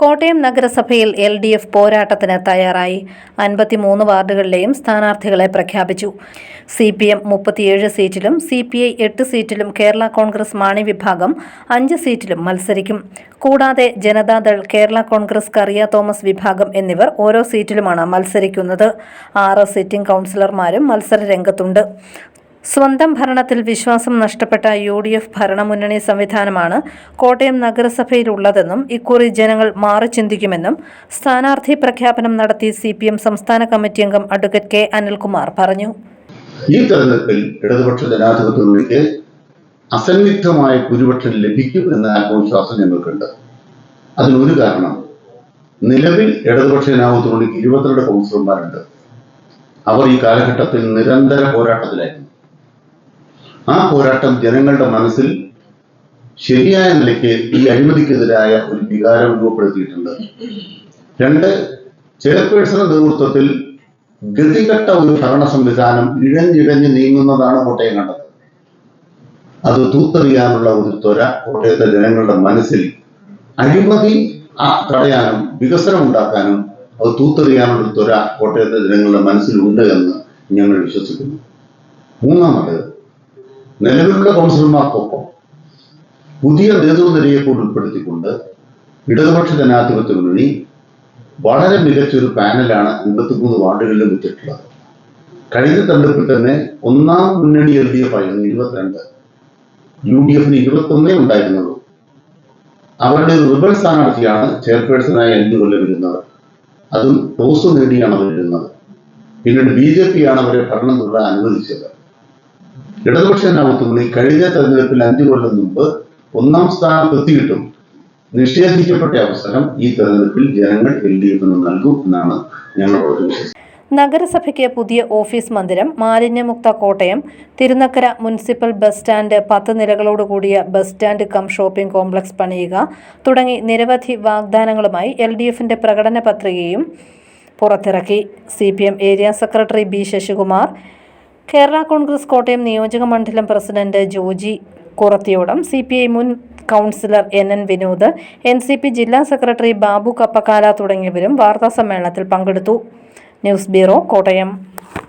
കോട്ടയം നഗരസഭയിൽ L D F പോരാട്ടത്തിന് തയ്യാറായി. അൻപത്തിമൂന്ന് വാർഡുകളിലെയും സ്ഥാനാർത്ഥികളെ പ്രഖ്യാപിച്ചു. സി പി എം മുപ്പത്തിയേഴ് സീറ്റിലും സി പി ഐ എട്ട് സീറ്റിലും കേരള കോൺഗ്രസ് മാണി വിഭാഗം അഞ്ച് സീറ്റിലും മത്സരിക്കും. കൂടാതെ ജനതാദൾ കേരള കോൺഗ്രസ് കറിയ തോമസ് വിഭാഗം എന്നിവർ ഓരോ സീറ്റിലുമാണ് മത്സരിക്കുന്നത്. ആറ് സിറ്റിംഗ് കൗൺസിലർമാരും മത്സര രംഗത്തുണ്ട് സ്വന്തം ഭരണത്തിൽ വിശ്വാസം നഷ്ടപ്പെട്ട യു ഡി എഫ് ഭരണമുന്നണി സംവിധാനമാണ് കോട്ടയം നഗരസഭയിലുള്ളതെന്നും ഇക്കുറി ജനങ്ങൾ മാറി ചിന്തിക്കുമെന്നും സ്ഥാനാർത്ഥി പ്രഖ്യാപനം നടത്തി സി പി എം സംസ്ഥാന കമ്മിറ്റി അംഗം അഡ്വക്കേറ്റ് കെ അനിൽകുമാർ പറഞ്ഞു. ഈ തെരഞ്ഞെടുപ്പിൽ ഇടതുപക്ഷ ജനാധിപത്യത്തിലേക്ക് അസന്നിഗ്ധമായ ഭൂരിപക്ഷം ലഭിക്കും എന്ന ആത്മവിശ്വാസം ഞങ്ങൾക്കുണ്ട്. അതിനൊരു കാരണം നിലവിൽ ഇടതുപക്ഷ ജനാധിപത്യത്തിലേക്ക് ഇരുപത്തിരണ്ട് കൗൺസിലർമാരുണ്ട്. അവർ ഈ കാലഘട്ടത്തിൽ നിരന്തര പോരാട്ടത്തിലായിരുന്നു. ആ പോരാട്ടം ജനങ്ങളുടെ മനസ്സിൽ ശരിയായ നിലയ്ക്ക് ഈ അഴിമതിക്കെതിരായ ഒരു വികാരം രൂപപ്പെടുത്തിയിട്ടുണ്ട്. രണ്ട് ചെയർപേഴ്സണ നേതൃത്വത്തിൽ ഗതികെട്ട ഒരു ഭരണ സംവിധാനം ഇഴഞ്ഞിഴഞ്ഞ് നീങ്ങുന്നതാണ് കോട്ടയം കണ്ടത്. അത് തൂത്തെറിയാനുള്ള ഒരു ത്വര കോട്ടയത്തെ ജനങ്ങളുടെ മനസ്സിൽ അഴിമതി തടയാനും വികസനം ഉണ്ടാക്കാനും അത് തൂത്തെറിയാനുള്ള ത്വര കോട്ടയത്തെ ജനങ്ങളുടെ മനസ്സിലുണ്ട് എന്ന് ഞങ്ങൾ വിശ്വസിക്കുന്നു. മൂന്നാമത് നിലവിലുള്ള കൗൺസിലർമാർക്കൊപ്പം പുതിയ നേതൃനിരയെ കൂടി ഉൾപ്പെടുത്തിക്കൊണ്ട് ഇടതുപക്ഷ ജനാധിപത്യ മുന്നണി വളരെ മികച്ചൊരു പാനലാണ് എൺപത്തിമൂന്ന് വാർഡുകളിലും വെച്ചിട്ടുള്ളത്. കഴിഞ്ഞ തെരഞ്ഞെടുപ്പിൽ തന്നെ ഒന്നാം മുന്നണി എൽ ഡി എഫ് ആയിരുന്നു ഇരുപത്തിരണ്ട്. യു ഡി എഫിന് ഇരുപത്തൊന്നേ ഉണ്ടായിരുന്നുള്ളൂ. അവരുടെ റിബൽ സ്ഥാനാർത്ഥിയാണ് ചെയർപേഴ്സണായി അഞ്ചു കൊല്ലം വരുന്നത് അതും ടോസ് നേടിയാണ് അവർ ഇരുന്നത്. പിന്നീട് ബി ജെ പി ആണ് അവരെ ഭരണം തുടരാൻ അനുവദിച്ചത്. ഇടതുപക്ഷ ജനാധിപത്യമുന്നണി കഴിഞ്ഞ തെരഞ്ഞെടുപ്പിൽ അഞ്ചു കൊല്ലം മുമ്പ് ഒന്നാം സ്ഥാനത്ത് എത്തിയിട്ടും നിഷേധിക്കപ്പെട്ട അവസരം ഈ തെരഞ്ഞെടുപ്പിൽ ജനങ്ങൾ എൽ ഡി എഫിന് നൽകും എന്നാണ് ഞങ്ങളോട് നഗരസഭയ്ക്ക് പുതിയ ഓഫീസ് മന്ദിരം മാലിന്യമുക്ത Kottayam Thirunakkara municipal bus stand പത്ത് നിലകളോടുകൂടിയ bus stand cum shopping complex പണിയുക തുടങ്ങി നിരവധി വാഗ്ദാനങ്ങളുമായി എൽ ഡി എഫിന്റെ പ്രകടന പത്രികയും പുറത്തിറക്കി. C P M area secretary B Sasikumar Kerala Congress Kottayam നിയോജക മണ്ഡലം president Joji Kurathiyodam C P I മുൻ councillor N N Vinod N C P ജില്ലാ സെക്രട്ടറി ബാബു കപ്പക്കാല തുടങ്ങിയവരും വാർത്താസമ്മേളനത്തിൽ പങ്കെടുത്തു. News bureau Kottayam.